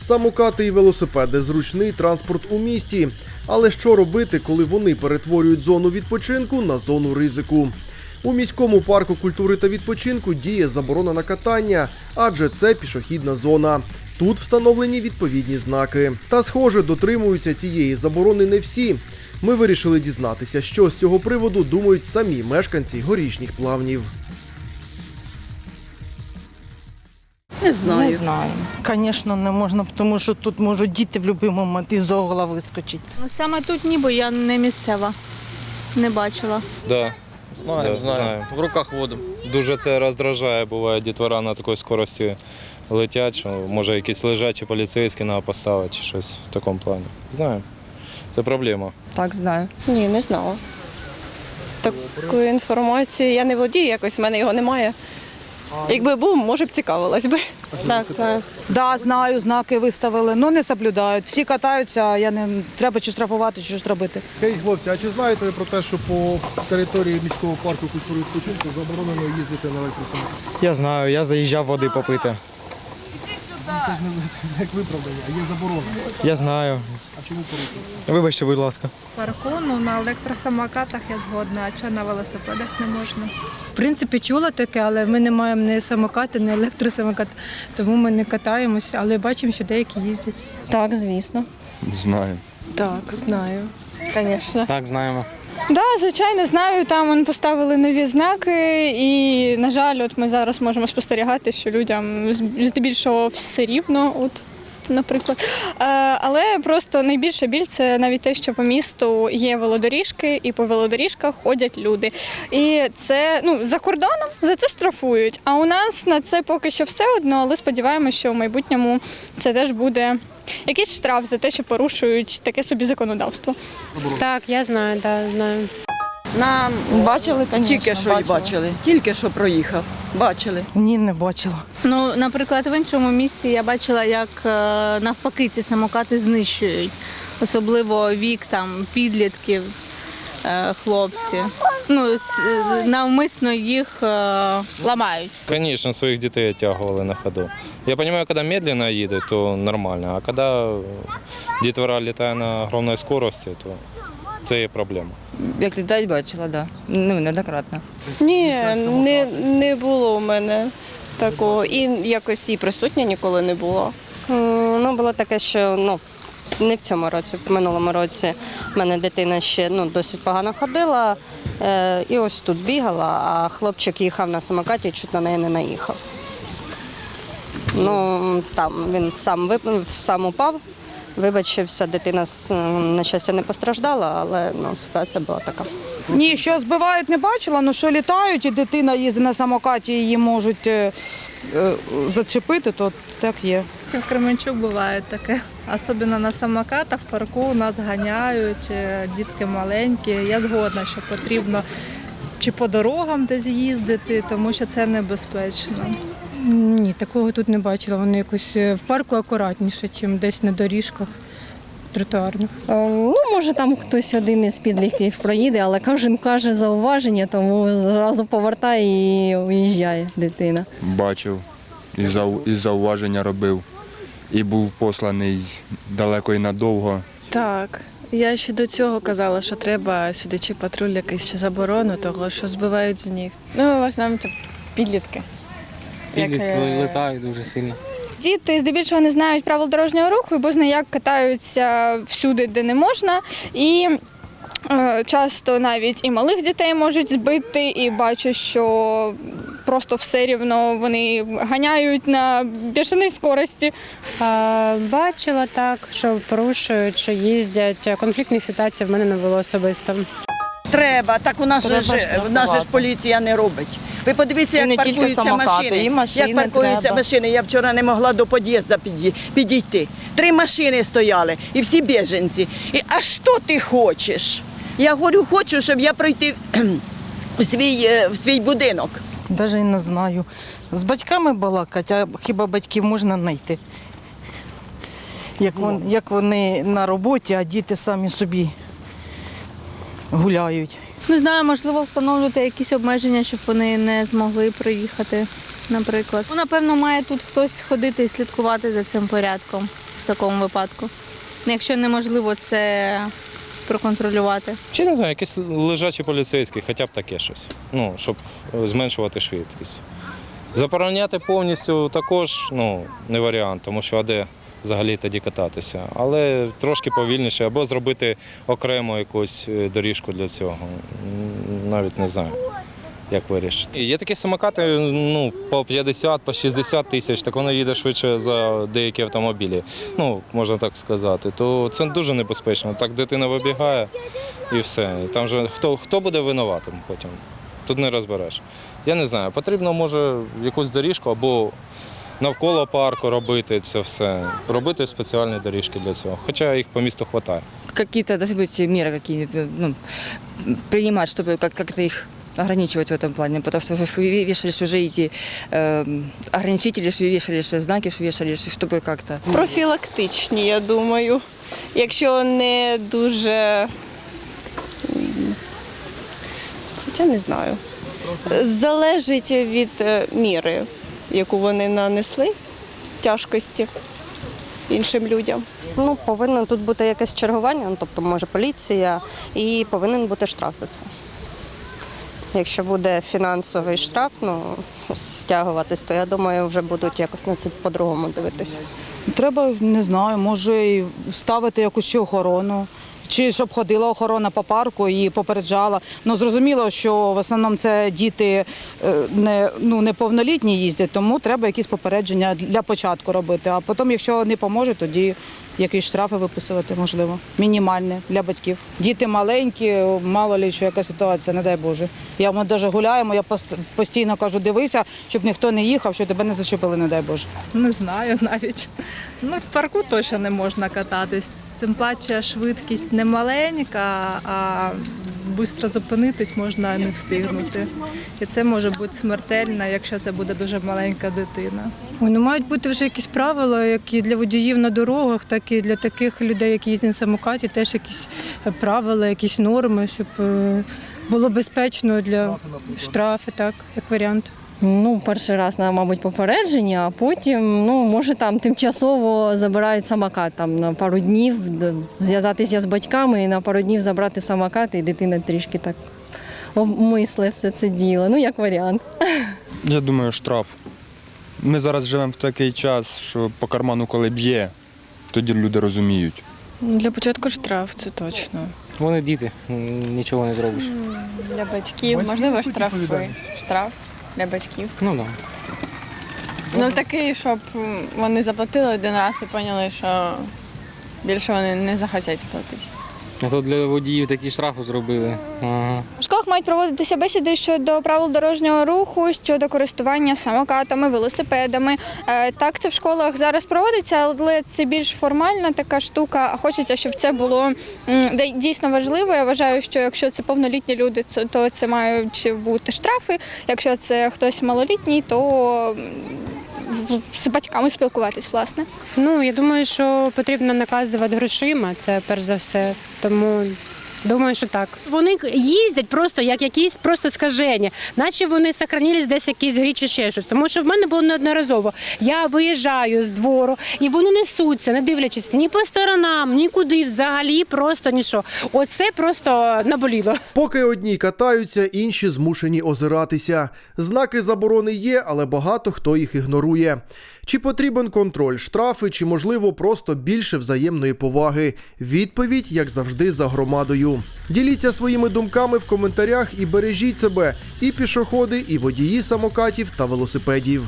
Самокати і велосипеди зручний транспорт у місті. Але що робити, коли вони перетворюють зону відпочинку на зону ризику? У міському парку культури та відпочинку діє заборона на катання, адже це пішохідна зона. Тут встановлені відповідні знаки. Та, схоже, дотримуються цієї заборони не всі. Ми вирішили дізнатися, що з цього приводу думають самі мешканці горішніх плавнів. Не знаю. Не знаю. Звісно, не можна, тому що тут можуть діти в будь-який момент із угла вискочити. Ну, Саме тут ніби я не місцева. Не бачила. Да. Знаю, Да, знаю. знаю. В руках водимо. Дуже це роздражає, буває, дітвора на такій скорості летять, що може якісь лежачі поліцейські треба поставити чи щось в такому плані. Знаю. Це проблема. Так, знаю. Ні, не знала. Такої інформації я не володію, якось в мене його немає. Якби був, може б цікавилась би. Так, знаю. Да, знаю, знаки виставили, але не соблюдають. Всі катаються, а я не треба чи штрафувати, чи щось робити. Скажіть, хлопці, а чи знаєте ви про те, що по території міського парку культури відпочинку заборонено їздити на електросамокаті? Я знаю, я заїжджав води попити. Це ж не як виправдання, а є заборона. Я знаю. А чому порушення? Вибачте, будь ласка. Парку, ну на електросамокатах я згодна, а чи на велосипедах не можна. Принципі, чула таке, але ми не маємо ні самокати, ні електросамокат, тому ми не катаємося, але бачимо, що деякі їздять. Так, звісно. Знаю. Так, знаю. Звісно. Так, знаємо. Да, звичайно, знаю. Там вони поставили нові знаки, і на жаль, от ми зараз можемо спостерігати, що людям здебільшого все рівно. От. Наприклад, Е, але просто найбільша біль це навіть те, що по місту є велодоріжки, і по велодоріжках ходять люди. І це ну за кордоном за це штрафують. А у нас на це поки що все одно, але сподіваємося, що в майбутньому це теж буде якийсь штраф за те, що порушують таке собі законодавство. Так, я знаю, да, знаю. Нам Бачили, звісно, тільки що й бачили. Тільки що проїхав. Бачили. Ні, не бачила. Ну, наприклад, в іншому місці я бачила, як е, навпаки ці самокати знищують, особливо вік там підлітків, е, хлопці. Ну, навмисно їх е, ламають. Звісно, своїх дітей оттягували на ходу. Я розумію, коли медленно їде, то нормально, а коли дітвора літає на огромній скорості, то це є проблема. Як літають, бачила, так. Да. Ну, неоднократно. Ні, не, не було у мене такого. І якось і присутня ніколи не було. Ну, було таке, що ну, не в цьому році, в минулому році в мене дитина ще ну, досить погано ходила. Е, і ось тут бігала, а хлопчик їхав на самокаті і чуть на неї не наїхав. Ну, там він сам, вип... сам упав, вибачився, дитина, на щастя, не постраждала, але ну, ситуація була така. Ні, що збивають, не бачила, але що літають, і дитина їздить на самокаті, її можуть е, е, зачепити, то так є. Це в Кременчук буває таке. Особливо на самокатах в парку нас ганяють, е, дітки маленькі. Я згодна, що потрібно чи по дорогам десь їздити, тому що це небезпечно. Ні, такого тут не бачила. Вони якось е, в парку акуратніше, ніж десь на доріжках тротуарних. Е, Ну, може, там хтось один із підлітків проїде, але кожен каже зауваження, тому зразу повертає і уїжджає дитина. Бачив і, зау... і зауваження робив. І був посланий далеко і надовго. Так. Я ще до цього казала, що треба сюди чи патруль якийсь чи заборону, того що збивають з ніг. Ну, в основному це підлітки. Підлітки летають дуже сильно. Діти здебільшого не знають правил дорожнього руху, бо як катаються всюди, де не можна. І е, часто навіть і малих дітей можуть збити, і бачу, що просто все рівно вони ганяють на бішеній скорості. А, бачила так, що порушують, що їздять. Конфліктних ситуацій в мене не було особисто. Треба, так у нас Треба ж, в нас же ж поліція не робить. Ви подивіться, І як не тільки паркуються самокати, машини. і машини як паркуються треба. машини. Я вчора не могла до під'їзду піді- підійти. Три машини стояли, і всі біженці. І а що ти хочеш? Я говорю, хочу, щоб я пройти в свій, е, в свій будинок. Навіть і не знаю. З батьками балакати, а хіба батьків можна знайти? Як, вон, як вони на роботі, а діти самі собі гуляють. Не знаю, можливо, встановлювати якісь обмеження, щоб вони не змогли проїхати, наприклад. Ну, напевно, має тут хтось ходити і слідкувати за цим порядком. в такому випадку. Якщо неможливо це проконтролювати. Чи не знаю, якийсь лежачий поліцейський, хоча б таке щось. Ну, щоб е, зменшувати швидкість. Забороняти повністю також ну, не варіант, тому що а де взагалі тоді кататися. Але трошки повільніше, або зробити окремо якусь е, доріжку для цього. Навіть не знаю. Як вирішити. Є такі самокати ну, по 50, по 60 тисяч, так воно їде швидше за деякі автомобілі. Ну, можна так сказати. То це дуже небезпечно. Так дитина вибігає і все. Там же хто, хто буде винуватим потім? Тут не розбереш. Я не знаю, потрібно може якусь доріжку або навколо парку робити це все. Робити спеціальні доріжки для цього. Хоча їх по місту вистачає. какие-то должны быть меры какие ну, принимать, чтобы как- как-то их ограничивать в этом плане, потому что вы вешались уже эти э, ограничители, что вешались знаки, что вешались, чтобы как-то Профілактичні, я думаю. Якщо не дуже. м, Хоча не знаю. Залежить від е, міри, яку вони нанесли, тяжкості іншим людям. Ну, повинно тут бути якесь чергування, ну, тобто, може, поліція, і повинен бути штраф за це. Якщо буде фінансовий штраф, ну, стягуватись, то я думаю, вже будуть якось на це по-другому дивитися. Треба, не знаю, може і ставити якусь охорону. Чи щоб ходила охорона по парку і попереджала. Ну зрозуміло, що в основному це діти е, не ну неповнолітні їздять, тому треба якісь попередження для початку робити. А потім, якщо не поможе, тоді якісь штрафи виписувати, можливо, мінімальні для батьків. Діти маленькі, мало лі що яка ситуація, не дай Боже. Я ми навіть гуляємо, я постійно кажу, дивися, щоб ніхто не їхав, щоб тебе не зачепили, не дай Боже. Не знаю навіть. Ну, в парку точно не можна кататись. Тим паче швидкість не маленька, а швидко зупинитись можна не встигнути. І це може бути смертельно, якщо це буде дуже маленька дитина. Ой, ну мають бути вже якісь правила, як і для водіїв на дорогах, так і для таких людей, які їздять на самокаті, теж якісь е, правила, якісь норми, щоб е, було безпечно для штрафи, так, як варіант. Ну, перший раз на, мабуть, попередження, а потім, ну, може, там тимчасово забирають самокат там на пару днів, зв'язатися з батьками і на пару днів забрати самокат, і дитина трішки так обмисле все це діло. Ну, як варіант. Я думаю, штраф. Ми зараз живемо в такий час, що по карману, коли б'є, тоді люди розуміють. Для початку штраф, це точно. Вони діти, нічого не зробиш. Для батьків, можливо, штрафи. Штраф для батьків. Ну так. Ну такий, щоб вони заплатили один раз і поняли, що більше вони не захотять платити. А то для водіїв такі штрафи зробили. Ага. У школах мають проводитися бесіди щодо правил дорожнього руху, щодо користування самокатами, велосипедами. Е, Так, це в школах зараз проводиться, але це більш формальна така штука. А хочеться, щоб це було дійсно важливо. Я вважаю, що якщо це повнолітні люди, то це мають бути штрафи. Якщо це хтось малолітній, то з батьками спілкуватись, власне. Ну, я думаю, що потрібно наказувати грошима, це перш за все. Тому думаю, що так. Вони їздять просто як якісь просто скаження, наче вони сохранились десь якісь грі чи ще щось. Тому що в мене було неодноразово. Я виїжджаю з двору, і вони несуться, не дивлячись ні по сторонам, нікуди взагалі, просто нічого. Оце просто наболіло. Поки одні катаються, інші змушені озиратися. Знаки заборони є, але багато хто їх ігнорує. Чи потрібен контроль, штрафи, чи можливо просто більше взаємної поваги? Відповідь, як завжди, за громадою. Діліться своїми думками в коментарях і бережіть себе і пішоходи, і водії самокатів та велосипедів.